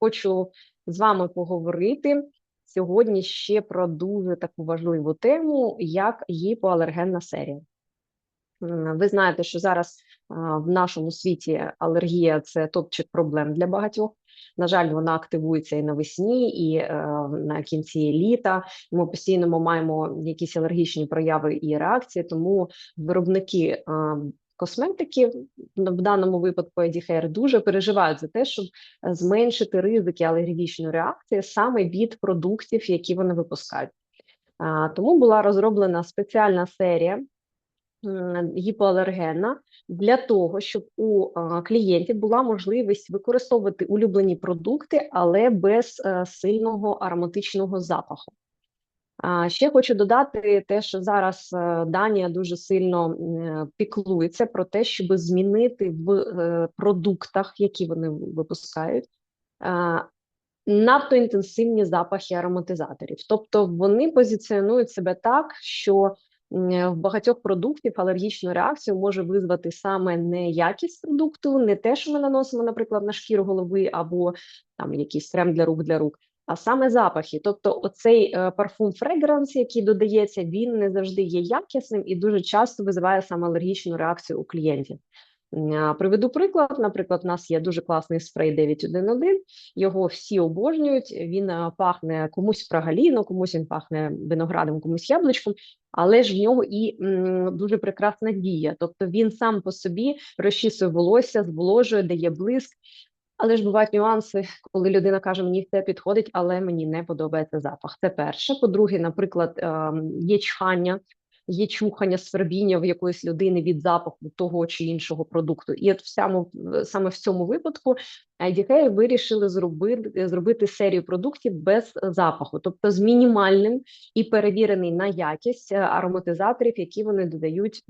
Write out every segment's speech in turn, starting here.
хочу з вами поговорити сьогодні ще про дуже таку важливу тему, як гіпоалергенна серія. Ви знаєте, що зараз в нашому світі алергія це топчик проблем для багатьох. На жаль, вона активується і навесні, і е, на кінці літа. Ми постійно маємо якісь алергічні прояви і реакції, тому виробники е, косметики в даному випадку EDHR дуже переживають за те, щоб е, зменшити ризики алергічної реакції саме від продуктів, які вони випускають. Тому була розроблена спеціальна серія гіпоалергенна для того, щоб у клієнтів була можливість використовувати улюблені продукти, але без е, сильного ароматичного запаху. Ще хочу додати те, що зараз е, Данія дуже сильно е, піклується про те, щоб змінити в е, продуктах, які вони випускають, надто інтенсивні запахи ароматизаторів. Тобто вони позиціонують себе так, що в багатьох продуктів алергічну реакцію може визвати саме не якість продукту, не те, що ми наносимо, наприклад, на шкіру голови або там якийсь крем для рук для рук. А саме запахи, тобто оцей е, парфум фрегранс, який додається, він не завжди є якісним і дуже часто визиває саме алергічну реакцію у клієнтів. Приведу приклад. Наприклад, у нас є дуже класний спрей 911, його всі обожнюють. Він е, пахне комусь прагаліно, комусь він пахне виноградом, комусь яблучком, але ж в нього і м, дуже прекрасна дія. Тобто він сам по собі розчісує волосся, зволожує, дає блиск. Але ж бувають нюанси, коли людина каже, мені це підходить, але мені не подобається запах. Це перше. По-друге, наприклад, ем, є чхання, є чухання свербіння в якоїсь людини від запаху того чи іншого продукту. І от в саме, саме в цьому випадку IDK вирішили зробити, зробити серію продуктів без запаху, тобто з мінімальним і перевірений на якість е, ароматизаторів, які вони додають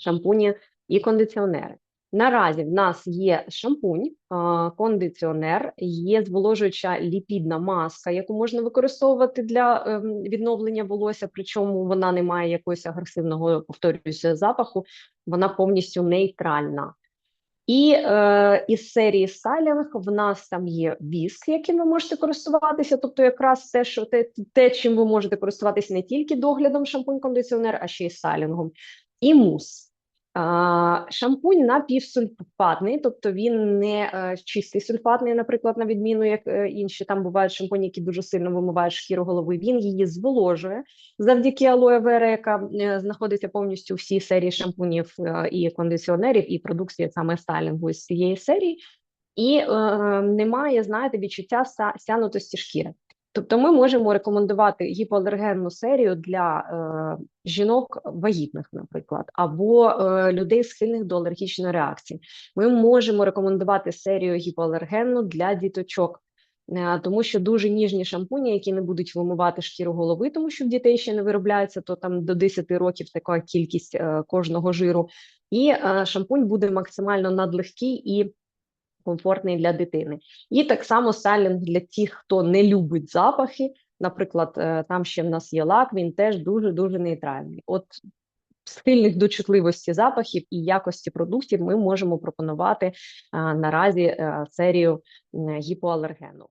шампуні і кондиціонери. Наразі в нас є шампунь, кондиціонер, є зволожуюча ліпідна маска, яку можна використовувати для ем, відновлення волосся, причому вона не має якогось агресивного, повторююся, запаху, вона повністю нейтральна. І е, із серії стайлінг в нас там є віск, яким ви можете користуватися. Тобто, якраз те, що те, те, чим ви можете користуватися не тільки доглядом шампунь-кондиціонер, а ще й стайлінгом, і мус. Шампунь напівсульфатний, тобто він не е, чистий сульфатний, наприклад, на відміну як е, інші. Там бувають шампуні, які дуже сильно вимивають шкіру голови. Він її зволожує завдяки алоє вера, яка е, знаходиться повністю всій серії шампунів і кондиціонерів, і продукції саме стайлінгу з цієї серії, і е, немає, знаєте, відчуття ся- сянутості шкіри. Тобто ми можемо рекомендувати гіпоалергенну серію для е, жінок вагітних, наприклад, або е, людей схильних до алергічної реакції. Ми можемо рекомендувати серію гіпоалергенну для діточок, е, тому що дуже ніжні шампуні, які не будуть вимивати шкіру голови, тому що в дітей ще не виробляється, то там до 10 років така кількість е, кожного жиру. І е, шампунь буде максимально надлегкий і комфортний для дитини. І так само стайлінг для тих, хто не любить запахи. Наприклад, е, там ще в нас є лак, він теж дуже дуже нейтральний. От схильних до чутливості запахів і якості продуктів ми можемо пропонувати а, наразі а, серію гіпоалергену.